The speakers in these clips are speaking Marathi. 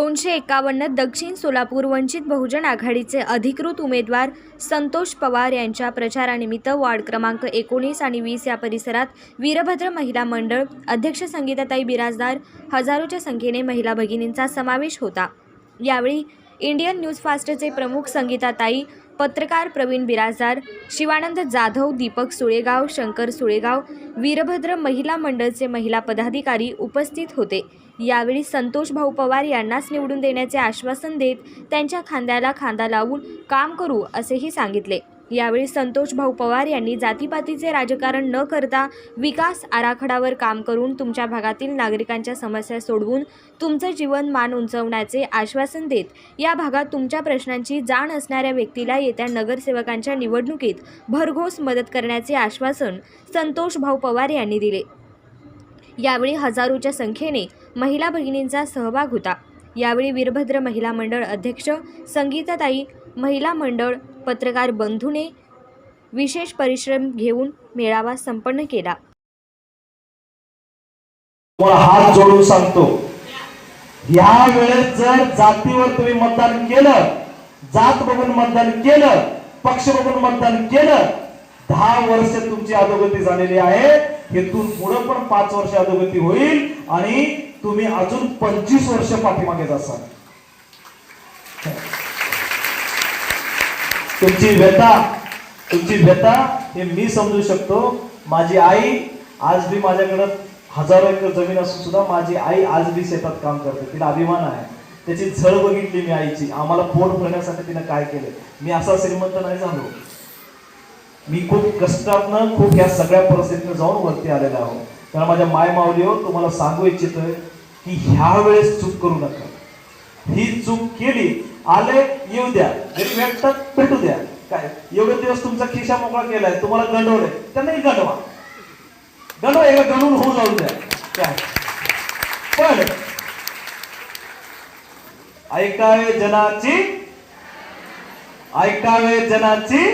दोनशे एकावन्न दक्षिण सोलापूर वंचित बहुजन आघाडीचे अधिकृत उमेदवार संतोष पवार यांच्या प्रचारानिमित्त वार्ड क्रमांक एकोणीस आणि वीस या परिसरात वीरभद्र महिला मंडळ अध्यक्ष संगीताताई बिराजदार हजारोच्या संख्येने महिला भगिनींचा समावेश होता. यावेळी इंडियन न्यूज फास्टचे प्रमुख संगीताताई पत्रकार प्रवीण बिराजदार शिवानंद जाधव दीपक सुळेगाव शंकर सुळेगाव वीरभद्र महिला मंडळचे महिला पदाधिकारी उपस्थित होते. यावेळी संतोष भाऊ पवार यांनाच निवडून देण्याचे आश्वासन देत त्यांच्या खांद्याला खांदा लावून काम करू असेही सांगितले. यावेळी संतोष भाऊ पवार यांनी जातीपातीचे राजकारण न करता विकास आराखडावर काम करून तुमच्या भागातील नागरिकांच्या समस्या सोडवून तुमचं जीवन मान उंचवण्याचे आश्वासन देत या भागात तुमच्या प्रश्नांची जाण असणाऱ्या व्यक्तीला येत्या नगरसेवकांच्या निवडणुकीत भरघोस मदत करण्याचे आश्वासन संतोष भाऊ पवार यांनी दिले. यावेळी हजारोच्या संख्येने महिला भगिनींचा सहभाग होता. यावेळी वीरभद्र महिला मंडळ अध्यक्ष संगीताताई महिला मंडळ पत्रकार बंधूने विशेष परिश्रम घेऊन मेळावा संपन्न केला. हात जोडून सांगतो. या वेळेस जर जातीवर तुम्ही मतदान केलं जात बघून मतदान केलं पक्ष बघून मतदान केलं दहा वर्ष तुमची अधोगती झालेली आहे. हेतून पुढे पण पाच वर्ष अधोगती होईल आणि तुम्ही अजून पंचवीस वर्ष पाठीमागे जासाल. तुमची व्यथा तुमची व्यथा हे मी समजू शकतो. माझी आई आज बी माझ्याकडं हजारो एकर जमीन असून सुद्धा माझी आई आज बी शेतात काम करते. तिला अभिमान आहे. त्याची झळ बघितली मी आईची. आम्हाला पोट भरण्यासाठी तिनं काय केलं? मी असा श्रीमंत नाही झालो. मी खूप कष्टातनं खूप या सगळ्या परिस्थितीनं जाऊन वरती आलेला आहो. कारण माझ्या माय माऊलीवर तुम्हाला सांगू इच्छितोय की ह्या वेळेस चूक करू नका. ही चूक केली आले येऊ द्या. जरी भेटतात भेटू द्या. काय? एवढे दिवस तुमचा खिशा मोकळा केलाय तुम्हाला गंडवलंय. त्यांनाही गंडवा. गंडवा एका गंडून होऊ जाऊ द्या. काय? पण ऐकावे जनाची ऐकावे जनाची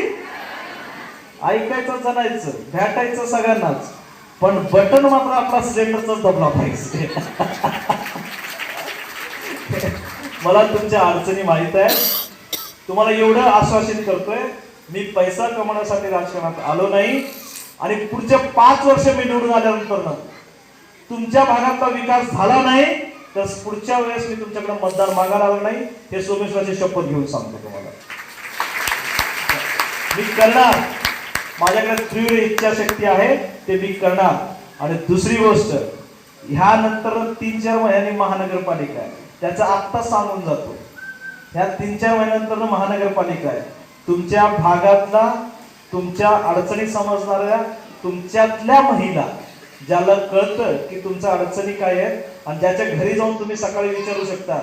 ऐकायचं जनायचं भेटायचं सगळ्यांनाच. पण बटन मात्र आपला सिलेंडरचाच दबला पाहिजे. मला तुमच्या अडचणी माहीत आहे तुम्हाला एवढं आश्वासित करतोय मी पैसा कमवण्यासाठी राजकारणात आलो नाही आणि पुढचे पाच वर्ष मी निवडून आल्यानंतर तुमच्या भागातला विकास झाला नाही तर पुढच्या वेळेस मी तुमच्याकडे मतदार मागायला आलो नाही. हे सोमेश्वराची शपथ घेऊन सांगतो तुम्हाला. मी करणार. माझ्याकडे तीव्र इच्छाशक्ती आहे ते मी करणार. आणि दुसरी गोष्ट ह्यानंतर तीन चार महिन्यांनी महानगरपालिका आहे. त्याचा आत्ता सांगून जातो ह्या तीन चार महिन्यानंतर महानगरपालिका आहे तुमच्या भागातला तुमच्या अडचणी समजणाऱ्या तुमच्यातल्या महिला ज्याला कळतं की तुमच्या अडचणी काय आहेत आणि ज्याच्या घरी जाऊन तुम्ही सकाळी विचारू शकता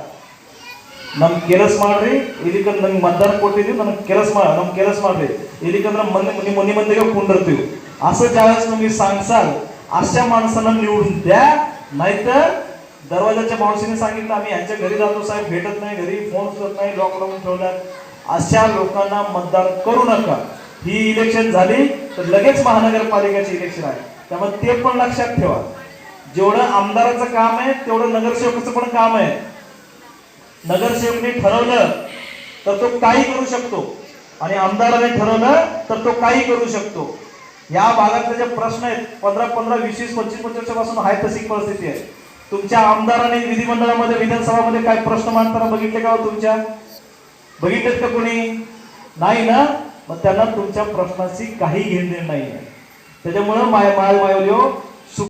ನಮ್ ಕೆಲಸ ಮಾಡ್ರಿ ಇದಕ್ಕೆ ನಂಗೆ मतदान ಕೊಟ್ಟಿದ್ದೀವಿ ನನಗೆ ಕೆಲಸ ಮಾಡ ನಮ್ ಕೆಲಸ ಮಾಡ್ರಿ ಇದಕ್ಕಂದ್ರೆ ಮಂದಿ ನಿಮ್ಮ ಮನೆ ಮಂದಿಗೆ ಕುಂಡಿರ್ತೀವಿ असं ज्यावेळेस तुम्ही सांगसाल अशा माणसांना निवडून द्या नाहीतर दरवाजाच्या मावशीने सांगितलं आम्ही यांच्या घरी जातो साहेब भेटत नाही घरी फोन करत नाही लॉकडाऊन ठेवल्यात. अशा लोकांना मतदान करू नका. ही इलेक्शन झाली तर लगेच महानगरपालिकेचे इलेक्शन आहे. त्यामुळे ते पण लक्षात ठेवा. जेवढं आमदाराचं काम आहे तेवढं नगरसेवकाचं पण काम आहे. नगरसेवकने ठरवलं तर तो काही करू शकतो. आणि आमदाराने ठरवलं तर तो काही करू शकतो. या भागातले जे प्रश्न आहेत पंधरा पंधरा वीस वीस पंचवीस पंचवीस वर्षापासून आहे तशी परिस्थिती आहे. तुमच्या आमदाराने विधिमंडळामध्ये विधानसभामध्ये काय प्रश्न मांडताना बघितले का हो तुमच्या? बघितलेत का कोणी? नाही ना? मग त्यांना तुमच्या प्रश्नाची काही घेणे नाही त्याच्यामुळं माय माय मायवलिओ